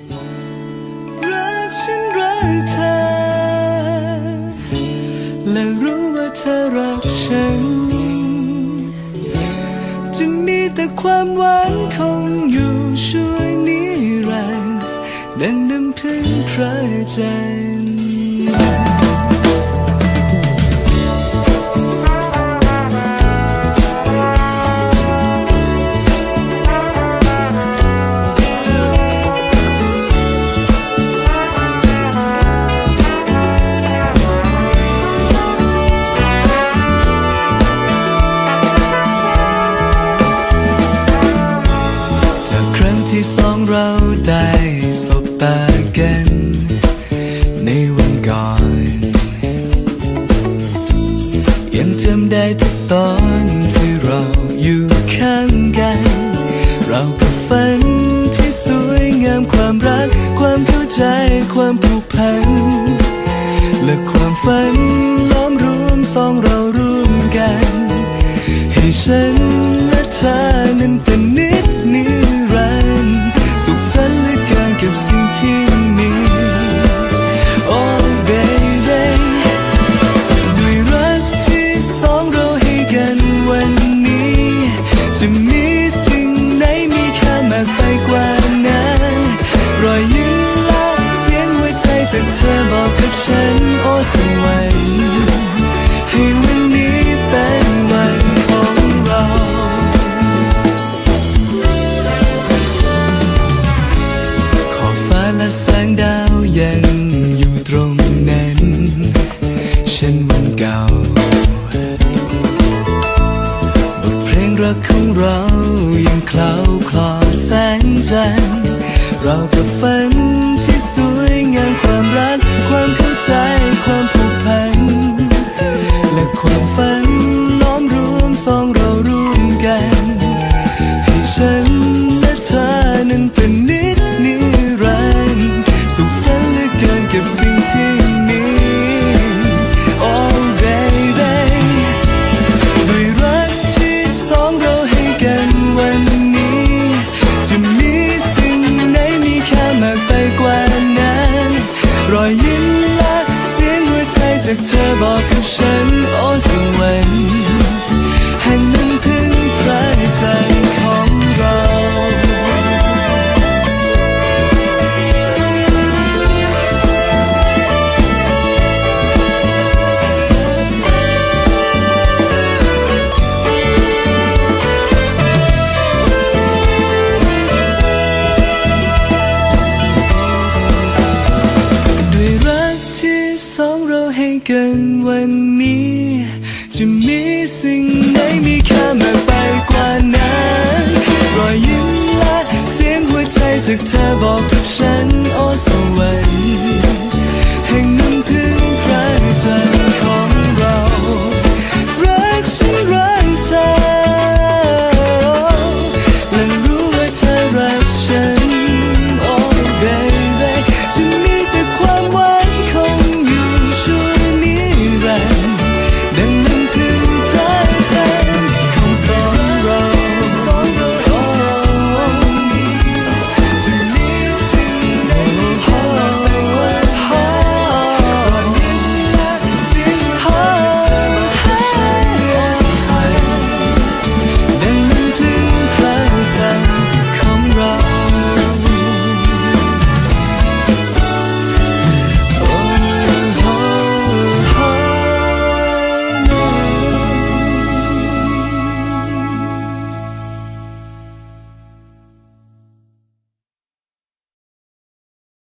รักฉันรักเธอ และรู้ว่าเธอรักฉัน จะมีแต่ความหวานคงอยู่ช่วยนิรันดร์ดังน้ำพึ่งพระใจ เราได้สบตากัน ในวันก่อน ยังจำได้ทุกตอนที่เราอยู่ข้างกัน เราก็ฝันที่สวยงามความรัก ความเข้าใจความผูกพัน และความฝันล้อมรวมสองเราร่วมกัน ให้ฉัน รักของเรายังเคล้าคลอแสงจันทร์เรากับฝันที่สวยงามความรัก ความเข้าใจความ เธ ให้กันวันนี้ จะมีสิ่งไหนมีค่ามากไปกว่านั้น รอยยิ้มและเสียงหัวใจจากเธอบอก